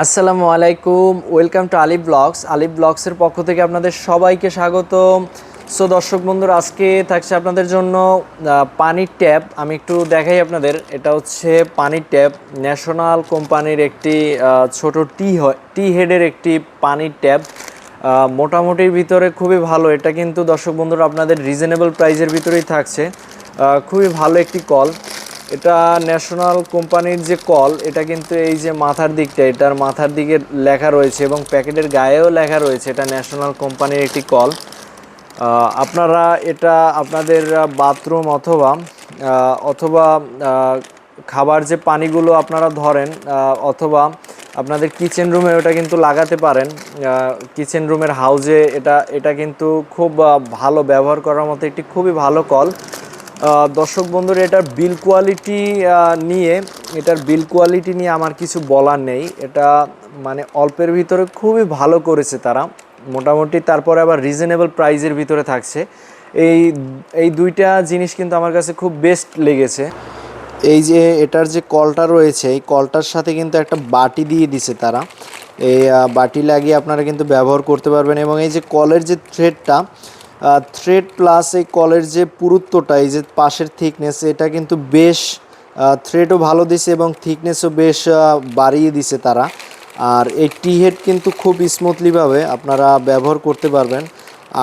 আসসালামু আলাইকুম, welcome to Alif blogs. আলিফ ব্লগসের পক্ষ থেকে আপনাদের সবাইকে স্বাগতম। সো দর্শক বন্ধুরা, আজকে থাকছে আপনাদের জন্য পানির ট্যাপ। আমি একটু দেখাই আপনাদের, এটা হচ্ছে পানির ট্যাপ। ন্যাশনাল কোম্পানির একটি ছোট টি টি হেডের একটি পানির ট্যাপ। মোটামুটির ভিতরে খুবই ভালো। এটা কিন্তু দর্শক বন্ধুরা, আপনাদের রিজনেবল প্রাইসের ভিতরেই থাকছে। খুবই ভালো একটি কল। এটা ন্যাশনাল কোম্পানির যে কল এটা কিন্তু এই যে মাথার দিকটা, এটার মাথার দিকে লেখা রয়েছে এবং প্যাকেটের গায়েও লেখা রয়েছে, এটা ন্যাশনাল কোম্পানির একটি কল আপনারা এটা আপনাদের বাথরুম অথবা অথবা খাবার যে পানিগুলো আপনারা ধরেন অথবা আপনাদের কিচেন রুমে ওটা কিন্তু লাগাতে পারেন। কিচেন রুমের হাউজে এটা এটা কিন্তু খুব ভালো, ব্যবহার করার মতো একটি খুবই ভালো কল দর্শক বন্ধুরা, এটার বিল কোয়ালিটি নিয়ে, এটার বিল কোয়ালিটি নিয়ে আমার কিছু বলার নেই। এটা মানে অল্পের ভিতরে খুবই ভালো করেছে তারা। মোটামুটি তারপরে আবার রিজনেবল প্রাইজের ভিতরে থাকছে। এই এই দুইটা জিনিস কিন্তু আমার কাছে খুব বেস্ট লেগেছে। এই যে, এটার যে কলটা রয়েছে, এই কলটার সাথে কিন্তু একটা বাটি দিয়ে দিছে তারা। এই বাটি লাগিয়ে আপনারা কিন্তু ব্যবহার করতে পারবেন এবং এই যে কলের যে থ্রেডটা থ্রেড প্লাস এই কলের যে পুরুত্বটা, এই যে পাশের থিকনেস এটা কিন্তু বেশ থ্রেডও ভালো দিছে এবং থিকনেসও বেশ বাড়িয়ে দিছে তারা। আর এই টি হেড কিন্তু খুব স্মুথলিভাবে আপনারা ব্যবহার করতে পারবেন।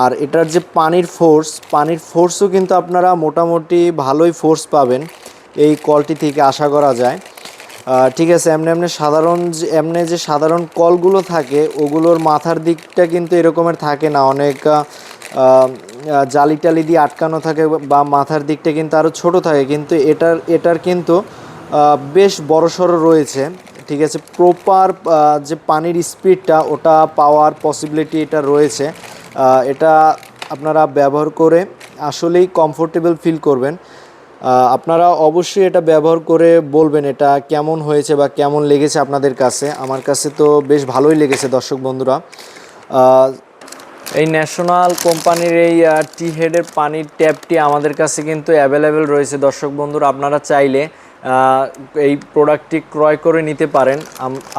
আর এটার যে পানির ফোর্স পানির ফোর্সও কিন্তু আপনারা মোটামুটি ভালোই ফোর্স পাবেন এই কলটি থেকে আশা করা যায়। ঠিক আছে, এমনি এমনি সাধারণ এমনি যে সাধারণ কলগুলো থাকে, ওগুলোর মাথার দিকটা কিন্তু এরকমের থাকে না। অনেক জালি টালি দিয়ে আটকানো থাকে বা মাথার দিকটা কিন্তু আরও ছোট থাকে, কিন্তু এটার এটার কিন্তু বেশ বড়সড় রয়েছে, ঠিক আছে? প্রপার যে পানির স্পিডটা, ওটা পাওয়ার পসিবিলিটি এটা রয়েছে। এটা আপনারা ব্যবহার করে আসলেই কমফোর্টেবল ফিল করবেন। আপনারা অবশ্যই এটা ব্যবহার করে বলবেন এটা কেমন হয়েছে বা কেমন লেগেছে আপনাদের কাছে। আমার কাছে তো বেশ ভালোই লেগেছে দর্শক বন্ধুরা। এই ন্যাশনাল কোম্পানির এই টি হেডের পানির ট্যাপটি আমাদের কাছে কিন্তু অ্যাভেলেবেল রয়েছে। দর্শক বন্ধুরা, আপনারা চাইলে এই প্রোডাক্টটি ক্রয় করে নিতে পারেন।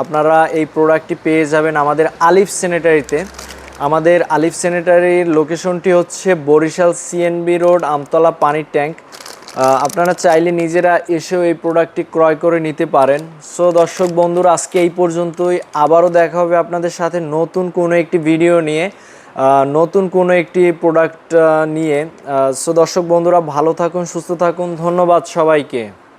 আপনারা এই প্রোডাক্টটি পেয়ে যাবেন আমাদের আলিফ স্যানিটারিতে আমাদের আলিফ স্যানিটারির লোকেশনটি হচ্ছে বরিশাল সিএনবি রোড আমতলা পানির ট্যাঙ্ক। আপনারা চাইলে নিজেরা এসেও এই প্রোডাক্টটি ক্রয় করে নিতে পারেন। সো দর্শক বন্ধুরা, আজকে এই পর্যন্তই। আবারও দেখা হবে আপনাদের সাথে নতুন কোনো একটি ভিডিও নিয়ে। নতুন কোনো একটি প্রোডাক্ট নিয়ে। সো দর্শক বন্ধুরা ভালো থাকুন সুস্থ থাকুন। ধন্যবাদ সবাইকে।